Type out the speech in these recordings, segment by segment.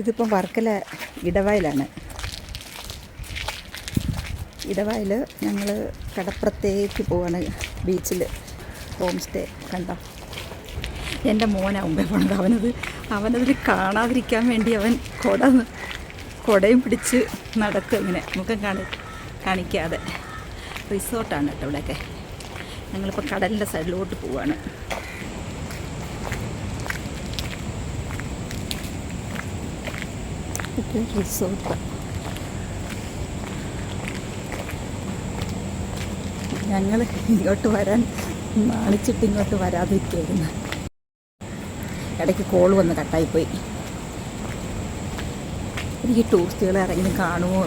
ഇതിപ്പം വർക്കല ഇടവയലാണ്. ഇടവയൽ ഞങ്ങൾ കടപ്പുറത്തേക്ക് പോവാണ് ബീച്ചിൽ ഹോം സ്റ്റേ കണ്ടോ? എന്റെ മോനെ മുമ്പേ പോണത്. അവനത് അവനതിൽ കാണാതിരിക്കാൻ വേണ്ടി അവൻ കുട കുടയും പിടിച്ച് നടക്കും ഇങ്ങനെ. മുഖം കാണി കാണിക്കാതെ. റിസോർട്ടാണ് കേട്ടോ ഇവിടെയൊക്കെ. ഞങ്ങളിപ്പോൾ കടലിന്റെ സൈഡിലോട്ട് പോവാണ്. റിസോർട്ട്. ഞങ്ങൾ ഇങ്ങോട്ട് വരാൻ നാണിച്ചിട്ട് ഇങ്ങോട്ട് വരാതിരിക്കുകയായിരുന്നു. ഇടയ്ക്ക് കോൾ വന്ന് കട്ടായിപ്പോയി എനിക്ക് ടൂറിസ്റ്റുകളെ ആരെങ്കിലും കാണുമോ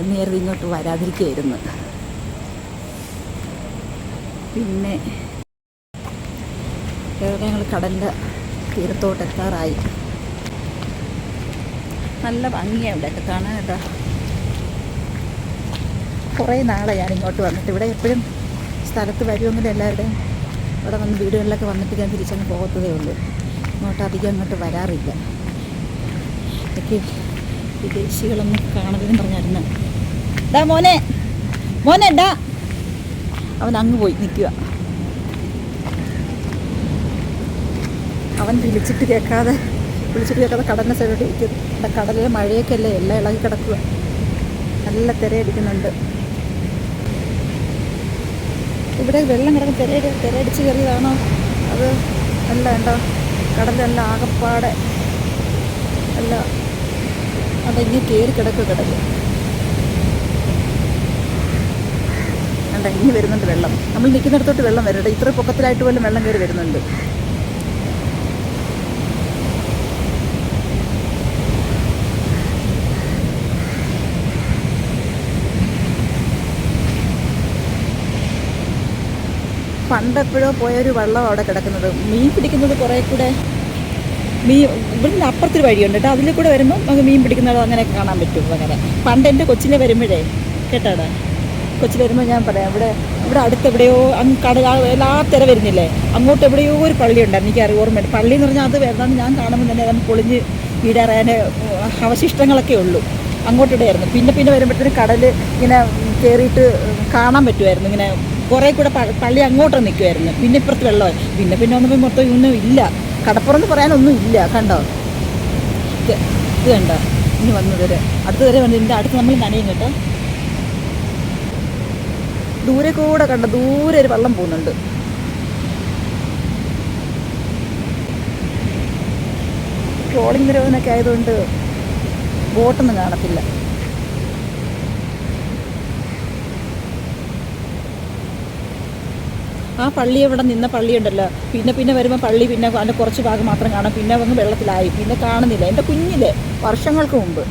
എന്ന് കരുതി ഇങ്ങോട്ട് വരാതിരിക്കുകയായിരുന്നു. പിന്നെ ഞങ്ങൾ കടലിന്റെ തീരത്തോട്ട് എത്താറായി. നല്ല ഭംഗിയാണ് ഇവിടെയൊക്കെ കാണാൻ കേട്ടോ. കുറേ നാളെ ഞാൻ ഇങ്ങോട്ട് വന്നിട്ട്. ഇവിടെ എപ്പോഴും സ്ഥലത്ത് വരുമെങ്കിലും എല്ലാവരുടെയും ഇവിടെ വന്ന് വീടുകളിലൊക്കെ വന്നിട്ട് ഞാൻ തിരിച്ചങ്ങ് പോകത്തതേ ഉള്ളൂ. ഇങ്ങോട്ട് അധികം അങ്ങോട്ട് വരാറില്ല. എനിക്ക് വിദേശികളൊന്നും കാണരുതെന്ന് പറഞ്ഞായിരുന്നു. ഡാ മോനെ. മോനെ ഡാ അവൻ അങ്ങ് പോയി നിൽക്കുക. അവൻ വിളിച്ചിട്ട് കേൾക്കാതെ വിളിച്ചിട്ട് കേൾക്കാതെ കടലിന്റെ സൈഡോട്ട് ഇരിക്കും ഇവിടെ കടലിൽ മഴയൊക്കെ അല്ലേ? എല്ലാം ഇളകി കിടക്കുക. നല്ല തിരയടിക്കുന്നുണ്ട്. ഇവിടെ വെള്ളം കിടക്കുന്ന തിര തിരയടിച്ച് കയറിയതാണോ? അത് അല്ല ഉണ്ടോ കടലെല്ലാം ആകപ്പാടെ അല്ല അതങ്ങ് കയറി കിടക്കുക കടൽ. കണ്ട ഇനി വരുന്നുണ്ട് വെള്ളം. നമ്മൾ നിൽക്കുന്നിടത്തോട്ട് വെള്ളം വരട്ടെ. ഇത്ര പൊക്കത്തിലായിട്ട് പോലും വെള്ളം കയറി വരുന്നുണ്ട്. പണ്ടെപ്പോഴോ പോയൊരു വെള്ളം അവിടെ കിടക്കുന്നത്. മീൻ പിടിക്കുന്നത് കുറേ കൂടെ മീൻ ഇവിടുന്ന് അപ്പുറത്തൊരു വഴിയുണ്ട് കേട്ടോ അതിൽ കൂടെ വരുമ്പോൾ നമുക്ക് മീൻ പിടിക്കുന്നത് അങ്ങനെ കാണാൻ പറ്റും അങ്ങനെ. പണ്ട് എന്റെ കൊച്ചിലെ വരുമ്പോഴേ കേട്ടാടാ? കൊച്ചിൽ വരുമ്പോൾ ഞാൻ പറയാം ഇവിടെ ഇവിടെ അടുത്ത് എവിടെയോ അങ്ങ് കട എല്ലാ തിര വരുന്നില്ലേ? അങ്ങോട്ട് എവിടെയോ ഒരു പള്ളി ഉണ്ടായിരുന്നു. എനിക്ക് ഓർമ്മയുണ്ട്. പള്ളി എന്ന് പറഞ്ഞാൽ അത് വരുന്നതാണ് ഞാൻ കാണുമ്പോൾ തന്നെ നമുക്ക് പൊളിഞ്ഞ് വീടാറാൻ അവശിഷ്ടങ്ങളൊക്കെ ഉള്ളൂ. അങ്ങോട്ടിടെയായിരുന്നു പിന്നെ പിന്നെ വരുമ്പോഴത്തേന് കടൽ ഇങ്ങനെ കയറിയിട്ട് കാണാൻ പറ്റുമായിരുന്നു. ഇങ്ങനെ കുറേ കൂടെ പള്ളി അങ്ങോട്ട് നിൽക്കുമായിരുന്നു പിന്നെ ഇപ്പുറത്ത് വെള്ളം. പിന്നെ പിന്നെ ഒന്നും മൊത്തം ഒന്നും ഇല്ല. കടപ്പുറം പറയാനൊന്നും ഇല്ല. കണ്ടോ? ഇത് കണ്ടോ? ഇനി വന്നതുവരെ അടുത്ത് വരെ വന്നു ഇതിന്റെ അടുത്ത് നമ്മൾ നനയും കേട്ടോ. ദൂരെ കൂടെ കണ്ട ദൂരെ ഒരു വെള്ളം പോകുന്നുണ്ട്. ട്രോളിംഗ് നിരോധനമൊക്കെ ആയതുകൊണ്ട് ബോട്ടൊന്നും കാണത്തില്ല. ആ പള്ളി ഇവിടെ നിന്ന പള്ളിയുണ്ടല്ലോ. പിന്നെ പിന്നെ വരുമ്പോൾ പള്ളി പിന്നെ അതിന്റെ കുറച്ച് ഭാഗം മാത്രം കാണാം. പിന്നെ വന്ന് വെള്ളത്തിലായി. പിന്നെ കാണുന്നില്ല. എന്റെ കുഞ്ഞിലെ വർഷങ്ങൾക്ക് മുമ്പ്.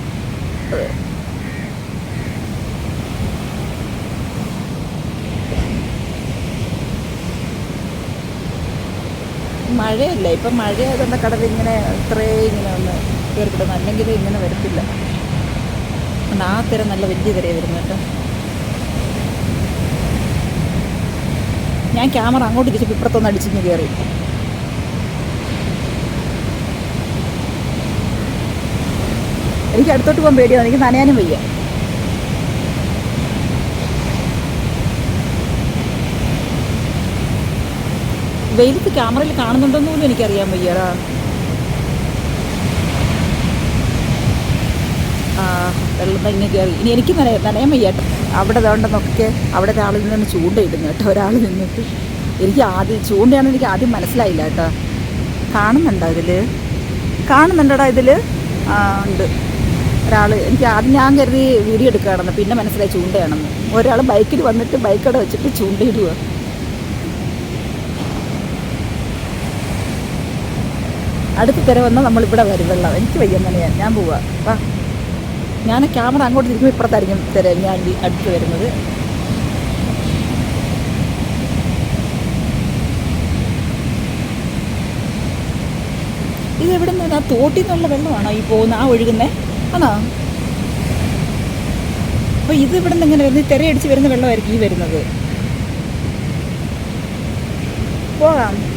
മഴയല്ല? ഇപ്പം മഴയായതുകൊണ്ട് കടൽ ഇങ്ങനെ ഇത്രേ ഇങ്ങനെ ഒന്ന് കയറിക്കിടുന്നു അല്ലെങ്കിൽ ഇങ്ങനെ വരത്തില്ല. ആ തിര നല്ല വലിയ തരയാണ് വരുന്നത് കേട്ടോ. ഞാൻ ക്യാമറ അങ്ങോട്ട് തിരിച്ചപ്പോൾ ഇപ്പുറത്തൊന്ന് അടിച്ചിങ്ങ് കയറി എനിക്ക് അടുത്തോട്ട് പോകാൻ പേടിയാണ് എനിക്ക് നനയാനും വയ്യ. വെയിലത്ത് ക്യാമറയിൽ കാണുന്നുണ്ടോന്ന് പോലും എനിക്കറിയാൻ വയ്യടാ ആ വെള്ളം തന്നെ കയറി. ഇനി എനിക്ക് നനയ നനയാൻ വയ്യാട്ടോ. അവിടെ വേണ്ടെന്നൊക്കെ അവിടെ ഒരാൾ നിന്ന് ചൂണ്ടയിടുന്നു കേട്ടോ ഒരാൾ നിന്നിട്ട്. എനിക്ക് ആദ്യം ചൂണ്ടയാണെന്ന് എനിക്ക് ആദ്യം മനസ്സിലായില്ല കേട്ടോ. കാണുന്നുണ്ടോ ഇതിൽ കാണുന്നുണ്ടോടാ ഇതിൽ ഉണ്ട്. ഒരാൾ എനിക്ക് ആദ്യം ഞാൻ കരുതി വീഡിയോ എടുക്കുകയാണെന്ന് പിന്നെ മനസ്സിലായി ചൂണ്ടയാണെന്ന്. ഒരാൾ ബൈക്കിൽ വന്നിട്ട് ബൈക്കവിടെ വെച്ചിട്ട് ചൂണ്ടയിടുക അടുത്ത് തിര വന്നാൽ നമ്മളിവിടെ വരും. വെള്ളം. എനിക്ക് വയ്യ ഞാൻ പോവാ. വാ. ഞാൻ ക്യാമറ അങ്ങോട്ട് തിരിക്കുമ്പോൾ ഇപ്പുറത്തായിരിക്കും തരാം ഞാൻ അടുത്ത് വരുന്നത്. ഇത് എവിടെ നിന്ന് ആ തോട്ടിൽ നിന്നുള്ള വെള്ളമാണോ ഈ പോകുന്ന ആ ഒഴുകുന്നേ? ആണോ? അപ്പോൾ ഇത് ഇവിടെ നിന്ന് ഇങ്ങനെ വരുന്നത് തിരയടിച്ച് വരുന്ന വെള്ളമായിരിക്കും ഈ വരുന്നത്. പോകാം.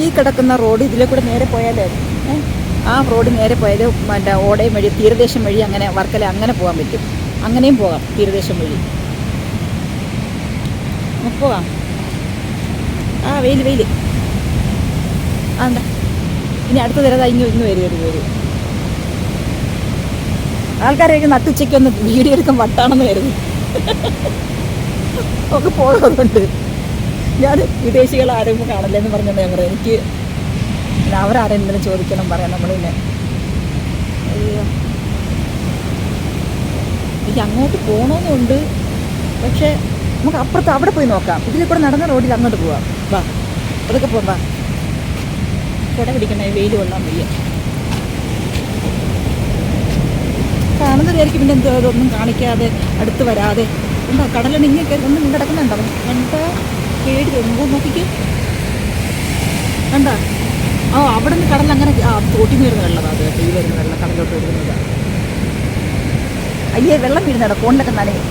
ഈ കിടക്കുന്ന റോഡ് ഇതിലെ കൂടെ നേരെ പോയാലേ? ആ റോഡ് നേരെ പോയാൽ മറ്റേ ഓടയും വഴി തീരദേശം വഴി അങ്ങനെ വർക്കല അങ്ങനെ പോകാൻ പറ്റും. അങ്ങനെയും പോകാം തീരദേശം വഴി. പോകാം. ആ വെയിൽ വെയിൽ ആ എന്താ? ഇനി അടുത്ത തരതാ ഇങ്ങ് ഇങ്ങ് വരും വരും വരും. ആൾക്കാരെയൊക്കെ നട്ടുച്ചയ്ക്കൊന്ന് വീഡിയോ എടുക്കാൻ വട്ടാണെന്ന് കരുതി. ഒക്കെ പോകുന്നുണ്ട് ഞാൻ വിദേശികൾ ആരും കാണില്ലെന്ന് പറഞ്ഞത് ഞാൻ പറയാം. എനിക്ക് അവരാരെങ്കിലും ചോദിക്കണം പറയാം നമ്മൾ പിന്നെ. അയ്യോ. എനിക്ക് അങ്ങോട്ട് പോകണമെന്നുണ്ട് പക്ഷേ നമുക്ക് അപ്പുറത്ത് അവിടെ പോയി നോക്കാം. ഇതിൽ കൂടെ നടന്ന റോഡിൽ അങ്ങോട്ട് പോവാം. വാ. അതൊക്കെ പോകാം വാ. കുട പിടിക്കണേ വെയിൽ കൊള്ളാൻ വയ്യ. കാണുന്നതായിരിക്കും പിന്നെ എന്തോ അതൊന്നും കാണിക്കാതെ അടുത്ത് വരാതെ. എന്താ കടലിണിങ്ങൊക്കെ ഒന്നും കിടക്കുന്നുണ്ടോ? കണ്ടാ? പേടി എന്തോ നോക്കിക്കോ. കണ്ട? ആ അവിടെ നിന്ന് കടൽ അങ്ങനെ ആ തോട്ടിൽ വരുന്ന വെള്ളതാ അത്. കേട്ടോ ഈ വരുന്ന വെള്ളം കടലോട്ട് വരുന്നത്. അയ്യേ വെള്ളം വീഴുന്നതാ ഫോണിലൊക്കെ നനയും.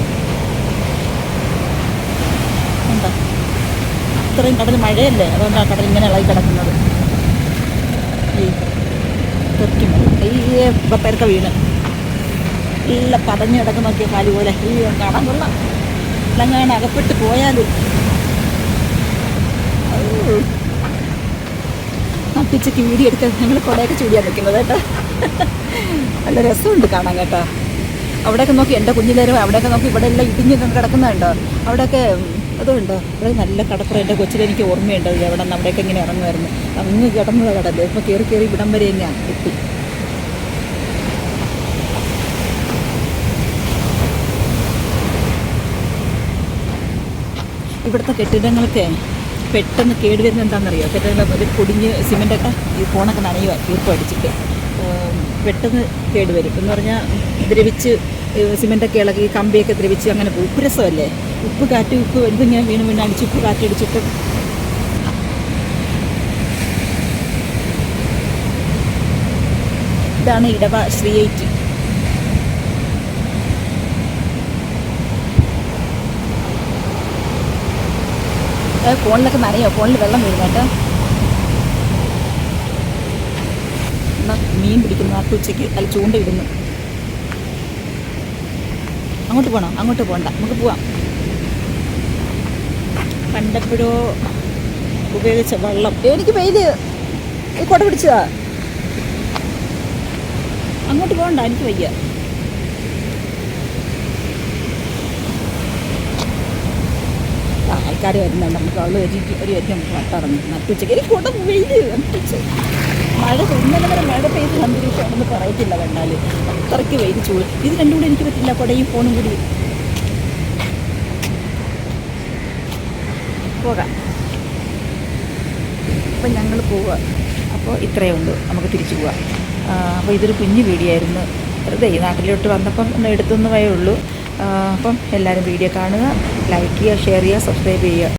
അത്രയും കടൽ മഴയല്ലേ അതുകൊണ്ട് ആ കടൽ ഇങ്ങനെ ഇളകി കിടക്കുന്നത്. ഈ തെറിക്കും പെരക്ക വീണ്. നല്ല പതഞ്ഞു കിടക്കുന്നൊക്കെ കാലുപോലെ. അയ്യോ ഈ കാണാൻ കൊള്ളാം. ഇല്ലങ്ങാണ് അകപ്പെട്ട് പോയാൽ നട്ടിച്ചയ്ക്ക് വീഡിയോ എടുക്കാൻ ഞങ്ങൾ കുടയൊക്കെ ചൂടിയാൽ നിൽക്കുന്നത് കേട്ടോ. നല്ല രസമുണ്ട് കാണാൻ കേട്ടോ. അവിടെയൊക്കെ നോക്കി എന്റെ കുഞ്ഞിലേരും അവിടെയൊക്കെ നോക്കി ഇവിടെ എല്ലാം ഇടിഞ്ഞ് കിടക്കുന്നുണ്ടോ? അവിടെയൊക്കെ അതുണ്ട്? ഇവിടെ നല്ല കടപ്പുറം എന്റെ കൊച്ചിൽ എനിക്ക് ഓർമ്മയുണ്ട്. എവിടെ നിന്ന് അവിടെയൊക്കെ ഇങ്ങനെ ഇറങ്ങുമായിരുന്നു. അങ്ങ് കിടന്നത് കടൽ ഇപ്പോൾ കയറി കയറി ഇവിടം വരെ തന്നെയാണ് എത്തി. ഇവിടുത്തെ കെട്ടിടങ്ങൾക്ക് പെട്ടെന്ന് കേടുവരുന്നത് എന്താണെന്നറിയോ? പെട്ടെന്ന് ഒരു പൊടിഞ്ഞ് സിമെന്റൊക്കെ ഈ ഫോണൊക്കെ നനയുക ഈർപ്പം അടിച്ചിട്ട്. പെട്ടെന്ന് കേടുവരും. എന്ന് പറഞ്ഞാൽ ദ്രവിച്ച് സിമെന്റൊക്കെ ഇളകി കമ്പിയൊക്കെ ദ്രവിച്ച് അങ്ങനെ പോകും. ഉപ്പ് രസമല്ലേ? ഉപ്പ് കാറ്റ് ഉപ്പ് എന്തിങ്ങനെ വീണ് വീണ് അടിച്ച് ഉപ്പ് കാറ്റടിച്ചിട്ട് ഇതാണ് ഇടവ ശ്രീയേറ്റ് ഏ, ഫോണിലൊക്കെ നനയോ ഫോണിൽ വെള്ളം വീഴും കേട്ടോ. എന്നാൽ മീൻ പിടിക്കുന്നു ആ ഉച്ചയ്ക്ക് അല്ല ചൂണ്ടയിടുന്നു അങ്ങോട്ട് പോകണം അങ്ങോട്ട് പോകണ്ട നമുക്ക് പോവാം. കണ്ടപ്പോഴോ ഉപയോഗിച്ച വെള്ളം. എനിക്ക് വെയിൽ ഈ കൊട പിടിച്ചതാ. അങ്ങോട്ട് പോകണ്ട എനിക്ക് വയ്യ. ആൾക്കാർ വരുന്നുണ്ട്. നമുക്ക് അവൾ ഒരു ഒരു വരി നമുക്ക് നട്ടുച്ചയ്ക്ക് എനിക്ക് കൂട്ടം വെയിൽ നട്ടുച്ച മഴ ഇന്നലെ വരെ മഴ പെയ്ത് അന്തരീക്ഷമാണെന്ന് പറയത്തില്ല കണ്ടാൽ അത്രയ്ക്ക് വെയിൽ ചൂട്. ഇത് രണ്ടും കൂടി എനിക്ക് പറ്റില്ല. കുടയും ഫോണും കൂടി. പോകാം. അപ്പം ഞങ്ങൾ പോവുക. അപ്പോൾ ഇത്രയേ ഉള്ളൂ. നമുക്ക് തിരിച്ചു പോവാം. അപ്പോൾ ഇതൊരു കുഞ്ഞു വീഡിയോ ആയിരുന്നു. വെറുതെ ഈ നാട്ടിലോട്ട് വന്നപ്പം ഒന്ന് എടുത്തൊന്നുമേ ഉള്ളൂ. അപ്പം എല്ലാവരും വീഡിയോ കാണുക ലൈക്ക് ചെയ്യുക ഷെയർ ചെയ്യുക സബ്സ്ക്രൈബ് ചെയ്യുക.